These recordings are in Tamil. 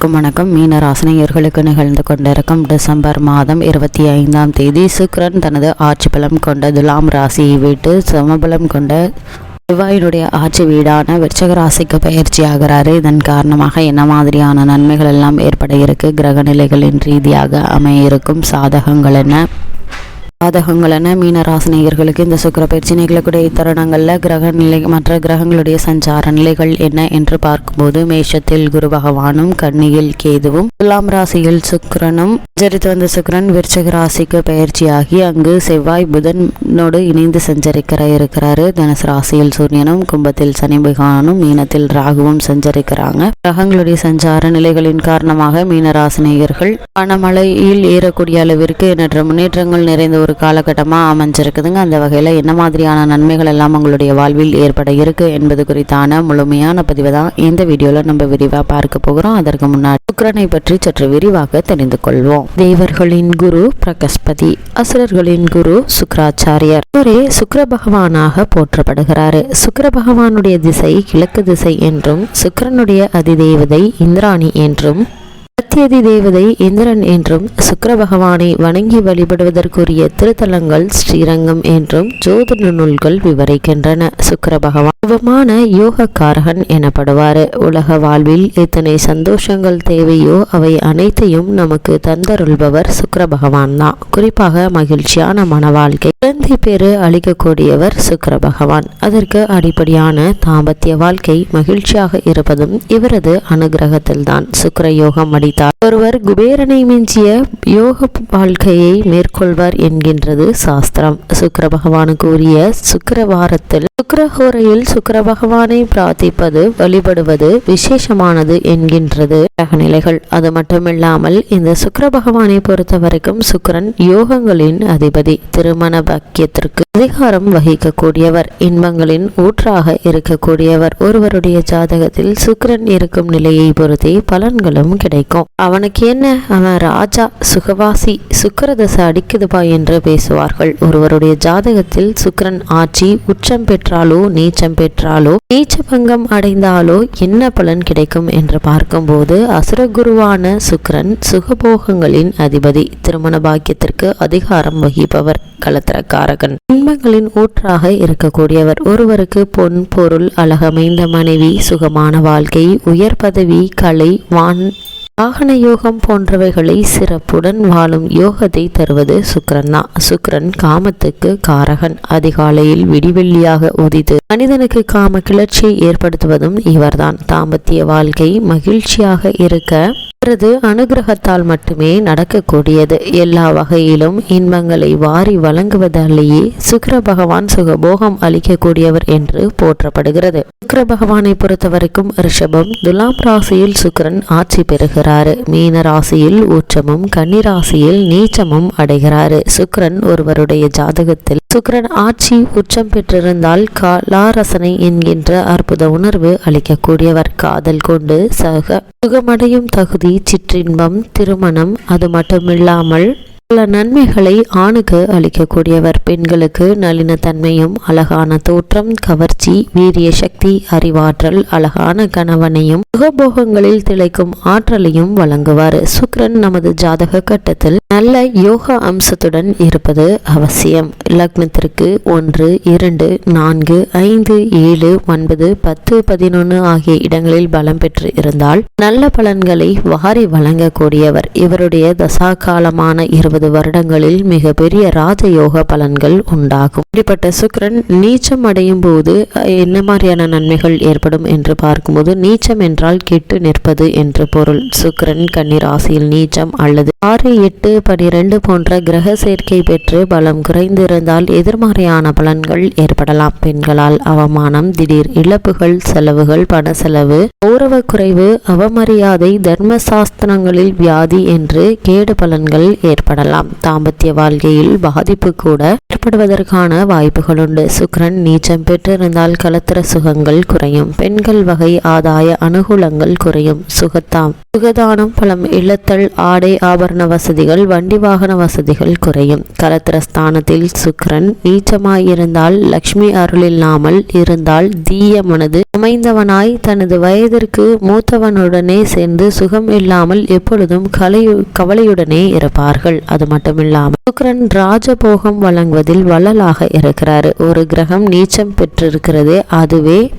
அனைவருக்கும் வணக்கம். மீன ராசினியர்களுக்கு நிகழ்ந்து கொண்டிருக்கும் டிசம்பர் மாதம் இருபத்தி ஐந்தாம் தேதி சுக்ரன் தனது ஆட்சி பலம் கொண்ட துலாம் ராசியை விட்டு சமபலம் கொண்ட செவ்வாயினுடைய ஆட்சி வீடான விருச்சக ராசிக்கு பயிற்சி ஆகிறாரு. இதன் காரணமாக என்ன மாதிரியான நன்மைகள் எல்லாம் ஏற்பட இருக்கு? கிரக நிலைகளின் ரீதியாக அமைய இருக்கும் சாதகங்கள் என்ன? பாதகங்களான மீன ராசினியர்களுக்கு இந்த சுக்கர பயிற்சி நிகழக்கூடிய இத்தருணங்களில் கிரக நிலை மற்ற கிரகங்களுடைய சஞ்சார நிலைகள் என்ன என்று பார்க்கும்போது மேஷத்தில் குரு பகவானும் கன்னியில் கேதுவும் துலாம் ராசியில் சுக்கிரனும் சஞ்சரித்து வந்த சுக்கரன் விருச்சக ராசிக்கு பயிற்சியாகி அங்கு செவ்வாய் புதனோடு இணைந்து சஞ்சரிக்கிற இருக்கிறாரு. தனுசு ராசியில் சூரியனும் கும்பத்தில் சனி பகவானும் மீனத்தில் ராகுவும் சஞ்சரிக்கிறாங்க. கிரகங்களுடைய சஞ்சார நிலைகளின் காரணமாக மீனராசினியர்கள் பணமழையில் ஏறக்கூடிய அளவிற்கு எண்ணற்ற முன்னேற்றங்கள் நிறைந்த ஒரு காலகட்டமாக அமைஞ்சிருக்குதுங்க. அந்த வகையில் என்ன மாதிரியான நன்மைகள் எல்லாம் உங்களுடைய வாழ்வில் ஏற்பட இருக்கு என்பது குறித்தான முழுமையான பதிவு தான் இந்த வீடியோவில் நம்ம விரிவாக பார்க்க போகிறோம். அதற்கு முன்னாடி சுக்கரனை பற்றி சற்று விரிவாக தெரிந்து கொள்வோம். தேவர்களின் குரு பிரகஸ்பதி அசுரர்களின் குரு சுக்கராச்சாரியர். இவரே சுக்கர பகவானாக போற்றப்படுகிறாரு. சுக்கர பகவானுடைய திசை கிழக்கு திசை என்றும் சுக்கிரனுடைய அதிதேவதை இந்திராணி என்றும் சத்தியதி தேவதை இந்திரன் என்றும் சுக்கர பகவானை வணங்கி வழிபடுவதற்குரிய திருத்தலங்கள் ஸ்ரீரங்கம் என்றும் ஜோதிட நூல்கள் விவரிக்கின்றன. சுக்கர பகவான் சுபமான யோகக்காரகன் எனப்படுவார். உலக வாழ்வில் எத்தனை சந்தோஷங்கள் தேவையோ அவை அனைத்தையும் நமக்கு தந்தருள்பவர் சுக்கர பகவான் தான். குறிப்பாக மகிழ்ச்சியான மன வாழ்க்கை குழந்தை பேரு அளிக்கக்கூடியவர் சுக்கர பகவான். அதற்கு அடிப்படையான தாம்பத்திய வாழ்க்கை மகிழ்ச்சியாக இருப்பதும் இவரது அனுகிரகத்தில்தான். சுக்கர யோகம் அடி அடித்தார் ஒருவர் குபேரனை மிஞ்சிய யோக வாழ்க்கையை மேற்கொள்வார் என்கின்றது சாஸ்திரம். சுக்கர பகவான் கூறிய சுக்கரவாரத்தில் சுக்கரஹோரையில் சுக்கர பகவானை பிரார்த்திப்பது வழிபடுவது விசேஷமானது என்கின்றது. கிரகநிலைகள் அது மட்டுமில்லாமல் இந்த சுக்கர பகவானை பொறுத்த வரைக்கும் சுக்கிரன் யோகங்களின் அதிபதி. திருமண பாக்கியத்திற்கு அதிகாரம் வகிக்கக்கூடியவர். இன்பங்களின் ஊற்றாக இருக்கக்கூடியவர். ஒருவருடைய ஜாதகத்தில் சுக்கிரன் இருக்கும் நிலையை பொறுத்தே பலன்களும் கிடைக்கும். அவனுக்கு என்ன? அவன் ராஜா சுகவாசி சுக்கிரதசை அடிக்குதுபா என்று பேசுவார்கள். ஒருவருடைய ஜாதகத்தில் சுக்கிரன் ஆட்சி உச்சம் பெற்றாலோ நீச்சம் பெற்றாலோ நீச்ச பங்கம் அடைந்தாலோ என்ன பலன் கிடைக்கும் என்று பார்க்கும்போது அசுரகுருவான சுக்கிரன் சுகபோகங்களின் அதிபதி திருமண பாக்கியத்திற்கு அதிகாரம் வகிப்பவர் கலத்திரக்காரகன். இன்பங்களின் ஊற்றாக இருக்கக்கூடியவர். ஒருவருக்கு பொன் பொருள் அழகமைந்த மனைவி சுகமான வாழ்க்கை உயர் பதவி கலை வான் வாகன யோகம் போன்றவைகளை சிறப்புடன் வாழும் யோகத்தை தருவது சுக்கரன் தான் சுக்கரன் காமத்துக்கு காரகன். அதிகாலையில் விடிவெள்ளியாக உதித்து மனிதனுக்கு காம கிளர்ச்சியை ஏற்படுத்துவதும் இவர்தான். தாம்பத்திய வாழ்க்கை மகிழ்ச்சியாக இருக்க அவரது அனுகிரகத்தால் மட்டுமே நடக்கக்கூடியது. எல்லா வகையிலும் இன்பங்களை வாரி வழங்குவதாலேயே சுக்கர பகவான் சுகபோகம் அளிக்கக்கூடியவர் என்று போற்றப்படுகிறது. சுக்கர பகவானை பொறுத்தவரைக்கும் ரிஷபம் துலாம் ராசியில் சுக்கரன் ஆட்சி பெறுகிறார். மீன ராசியில் ஊற்றமும் கன்னிராசியில் நீச்சமும் அடைகிறாரு. சுக்கிரன் ஒருவருடைய ஜாதகத்தில் சுக்கிரன் ஆட்சி உச்சம் பெற்றிருந்தால் காலாரசனை என்கின்ற அற்புத உணர்வு அளிக்கக்கூடியவர். காதல் கொண்டு சக சுகமடையும் தகுதி சிற்றின்பம் திருமணம் அது மட்டுமில்லாமல் பல நன்மைகளை ஆணுக்கு அளிக்கக்கூடியவர். பெண்களுக்கு நளினத்தன்மையும் அழகான தோற்றம் கவர்ச்சி வீரிய சக்தி அறிவாற்றல் அழகான கணவனையும் சுகபோகங்களில் திளைக்கும் ஆற்றலையும் வழங்குவார். சுக்ரன் நமது ஜாதக கட்டத்தில் நல்ல யோகா அம்சத்துடன் இருப்பது அவசியம். லக்னத்திற்கு ஒன்று இரண்டு நான்கு ஐந்து ஏழு ஒன்பது பத்து பதினொன்று ஆகிய இடங்களில் பலம் பெற்று இருந்தால் நல்ல பலன்களை வாரி வழங்கக்கூடியவர். இவருடைய தசா காலமான இருபது வருடங்களில் மிகப்பெரிய ராஜ ராஜயோக பலன்கள் உண்டாகும். இப்படிப்பட்ட சுக்கிரன் நீச்சம் அடையும் போது என்ன மாதிரியான நன்மைகள் ஏற்படும் என்று பார்க்கும்போது நீச்சம் என்றால் கெட்டு நிற்பது என்று பொருள். சுக்கிரன் கண்ணீர் ராசியில் நீச்சம் அல்லது ஆறு எட்டு பனிரெண்டு போன்ற கிரக சேர்க்கை பெற்று பலம் குறைந்திருந்தால் எதிர்மறையான பலன்கள் ஏற்படலாம். பெண்களால் அவமானம் திடீர் இழப்புகள் செலவுகள் பண செலவு கௌரவ குறைவு அவமரியாதை தர்ம சாஸ்திரங்களில் வியாதி என்று கேடு பலன்கள் ஏற்படலாம். தாம்பத்திய வாழ்க்கையில் பாதிப்பு கூட ஏற்படுவதற்கான வாய்ப்புகள் உண்டு. சுக்கிரன் நீச்சம் பெற்றிருந்தால் கலத்திர சுகங்கள் குறையும். பெண்கள் வகை ஆதாய அனுகூலங்கள் குறையும். சுகத்தாம் சுகதானம் பலம் இழத்தல் ஆடை ஆபரண வசதிகள் வண்டி வாகன வசதிகள் குறையும். கலத்திர ஸ்தானத்தில் நீச்சமாயிருந்தால் லக்ஷ்மி அருள் இல்லாமல் இருந்தால் தீய மனது அமைந்தவனாய் தனது வயதிற்கு மூத்தவனுடனே சேர்ந்து சுகம் இல்லாமல் எப்பொழுதும் கலை கவலையுடனே இருப்பார்கள். அது மட்டுமில்லாமல் சுக்ரன் ராஜபோகம் வழங்குவதில் வள்ளலாக இருக்கிறார். ஒரு கிரகம் நீச்சம் பெற்றிருக்கிறது. அதுவே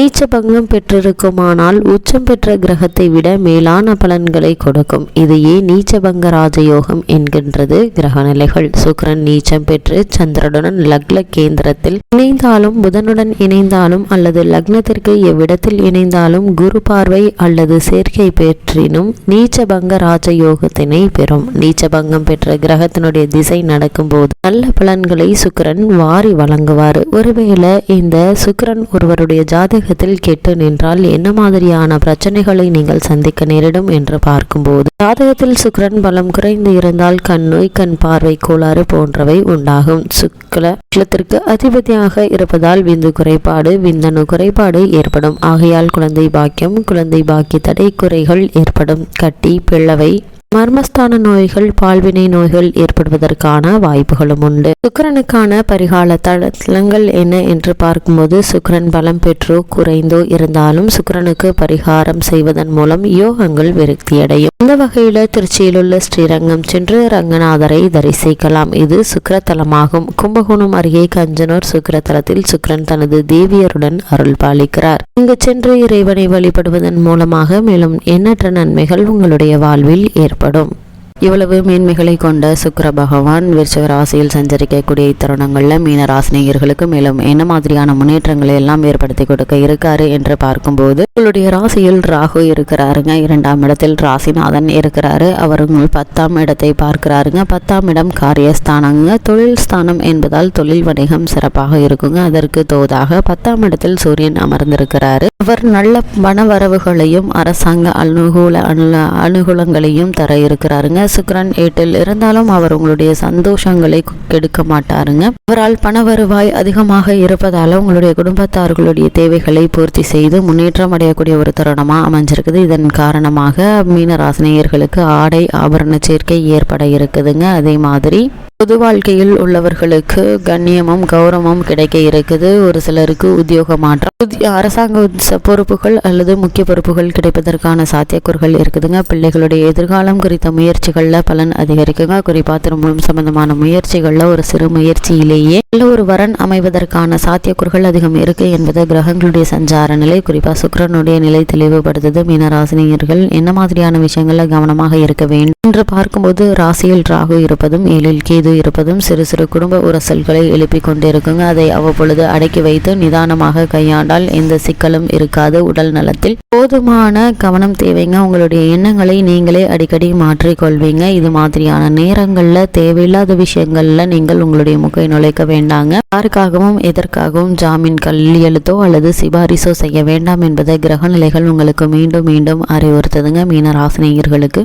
நீச்ச பங்கம் பெற்றிருக்குமானால் உச்சம் பெற்ற கிரகத்தை விட மேலான பலன்களை கொடுக்கும். இதையே நீச்சபங்க ராஜயோகம் என்கின்றது. கிரக நிலைகள். சுக்கிரன் நீச்சம் பெற்று சந்திரனுடன் லக்ன கேந்திரத்தில் இணைந்தாலும் புதனுடன் இணைந்தாலும் அல்லது லக்னத்திற்கு எவ்விடத்தில் இணைந்தாலும் குரு பார்வை அல்லது சேர்க்கை பெற்றினும் நீச்சபங்க ராஜயோகத்தினை பெறும். நீச்சபங்கம் பெற்ற கிரகத்தினுடைய திசை நடக்கும்போது நல்ல பலன்களை சுக்கிரன் வாரி வழங்குவார். ஒருவேளை இந்த சுக்கரன் ஒருவருடைய ஜாதக ஜாதகத்தில் கெட்டு நின்றால் என்ன மாதிரியான பிரச்சனைகளை நீங்கள் சந்திக்க நேரிடும் என்று பார்க்கும்போது ஜாதகத்தில் சுக்கரன் பலம் குறைந்து இருந்தால் கண் நோய் கண் பார்வை கோளாறு போன்றவை உண்டாகும். சுக்லத்திற்கு அதிபதியாக இருப்பதால் விந்து குறைபாடு விந்தணு குறைபாடு ஏற்படும். ஆகையால் குழந்தை பாக்கியம் குழந்தை பாக்கிய தடை குறைகள் ஏற்படும். கட்டி பிளவை மர்மஸ்தான நோய்கள் பால்வினை நோய்கள் ஏற்படுவதற்கான வாய்ப்புகளும் உண்டு. சுக்கரனுக்கான பரிகால தளங்கள் என்ன என்று பார்க்கும்போது சுக்கரன் பலம் பெற்றோ குறைந்தோ இருந்தாலும் சுக்கரனுக்கு பரிகாரம் செய்வதன் மூலம் யோகங்கள் விருத்தியடையும் இந்த வகையில் திருச்சியில் உள்ள ஸ்ரீரங்கம் சென்று ரங்கநாதரை தரிசிக்கலாம். இது சுக்கரத்தலமாகும் கும்பகோணம் அருகே கஞ்சனூர் சுக்கரத்தலத்தில் சுக்கரன் தனது தேவியருடன் அருள் பாலிக்கிறார். இங்கு சென்று இறைவனை வழிபடுவதன் மூலமாக மேலும் எண்ணற்ற நன்மைகள் உங்களுடைய வாழ்வில் ஏற்படும். ஏற்படும். இவ்வளவு மேன்மைகளை கொண்ட சுக்கர பகவான் விருச்சக ராசியில் சஞ்சரிக்கக்கூடிய தருணங்களில் மீன ராசினியர்களுக்கு மேலும் என்ன மாதிரியான முன்னேற்றங்களை எல்லாம் ஏற்படுத்தி கொடுக்க இருக்காரு என்று பார்க்கும்போது உங்களுடைய ராசியில் ராகு இருக்கிறாருங்க. இரண்டாம் இடத்தில் ராசிநாதன் இருக்கிறாரு. அவர் உங்கள் பத்தாம் இடத்தை பார்க்கிறாருங்க. பத்தாம் இடம் காரியஸ்தானங்க. தொழில் ஸ்தானம் என்பதால் தொழில் வணிகம் சிறப்பாக இருக்குங்க. அதற்கு தோதாக பத்தாம் இடத்தில் சூரியன் அமர்ந்திருக்கிறாரு. அவர் நல்ல பணவரவுகளையும் அரசாங்க அனுகூல அனு அனுகூலங்களையும் தர இருக்கிறாருங்க. சுக்கிரன் ஏட்டில் இருந்தாலும் அவர் உங்களுடைய சந்தோஷங்களை கெடுக்க மாட்டாருங்க. அவரால் பண வருவாய் அதிகமாக இருப்பதால உங்களுடைய குடும்பத்தார்களுடைய தேவைகளை பூர்த்தி செய்து முன்னேற்றம் அடையக்கூடிய ஒரு தருணமாக அமைஞ்சிருக்குது. இதன் காரணமாக மீனராசினியர்களுக்கு ஆடை ஆபரண சேர்க்கை ஏற்பட இருக்குதுங்க. அதே மாதிரி பொது வாழ்க்கையில் உள்ளவர்களுக்கு கண்ணியமும் கௌரவமும் கிடைக்க இருக்குது. ஒரு சிலருக்கு உத்தியோக மாற்றம் புதிய அரசாங்க பொறுப்புகள் அல்லது முக்கிய பொறுப்புகள் கிடைப்பதற்கான சாத்தியக்கூறுகள் இருக்குதுங்க. பிள்ளைகளுடைய எதிர்காலம் குறித்த முயற்சிகளில் பலன் அதிகரிக்குங்க. குறிப்பாக திருமணம் சம்பந்தமான முயற்சிகளில் ஒரு சிறு முயற்சியிலேயே நல்ல ஒரு வரன் அமைவதற்கான சாத்தியக்கூறுகள் அதிகம் இருக்கு என்பது கிரகங்களுடைய சஞ்சார நிலை குறிப்பாக சுக்கிரனுடைய நிலை தெளிவுபடுத்துது. மீனராசினியர்கள் என்ன மாதிரியான விஷயங்களில் கவனமாக இருக்க வேண்டும் என்று பார்க்கும்போது ராசியில் ராகு இருப்பதும் ஏழில் கேது இருப்பதும் சிறு சிறு குடும்ப உரசல்களை எழுப்பிக் கொண்டிருக்குங்க. அதை அவ்வப்பொழுது அடக்கி வைத்து நிதானமாக கையாண்டால் எந்த சிக்கலும் இருக்காது. உடல் நலத்தில் போதுமான கவனம் தேவைங்க. உங்களுடைய எண்ணங்களை நீங்களே அடிக்கடி மாற்றிக்கொள்வீங்க. இது மாதிரியான நேரங்களில் தேவையில்லாத விஷயங்களில் நீங்கள் உங்களுடைய முகை நுழைக்க வேண்டாங்க. யாருக்காகவும் எதற்காகவும் ஜாமீன் கையெழுத்தோ அல்லது சிபாரிசோ செய்ய வேண்டாம் என்பதை கிரக நிலைகள் உங்களுக்கு மீண்டும் மீண்டும் அறிவுறுத்துதுங்க. மீன ராசினியர்களுக்கு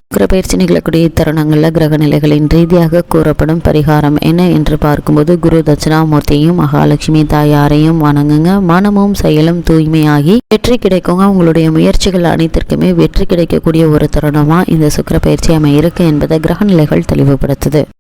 நிகழக்கூடிய தருணங்களில் கிரக நிலைகளின் ரீதியாக கூறப்படும் பரிகாரம் என்ன என்று பார்க்கும்போது குரு தட்சிணாமூர்த்தியையும் மகாலட்சுமி தாயாரையும் வணங்குங்க. மனமும் செயலும் தூய்மையாகி வெற்றி கிடைக்குங்க. உங்களுடைய முயற்சிகள் அனைத்திற்குமே வெற்றி கிடைக்கக்கூடிய ஒரு தருணமா இந்த சுக்கிர பயிற்சி அமை இருக்கு என்பதை கிரக நிலைகள் தெளிவுபடுத்துது.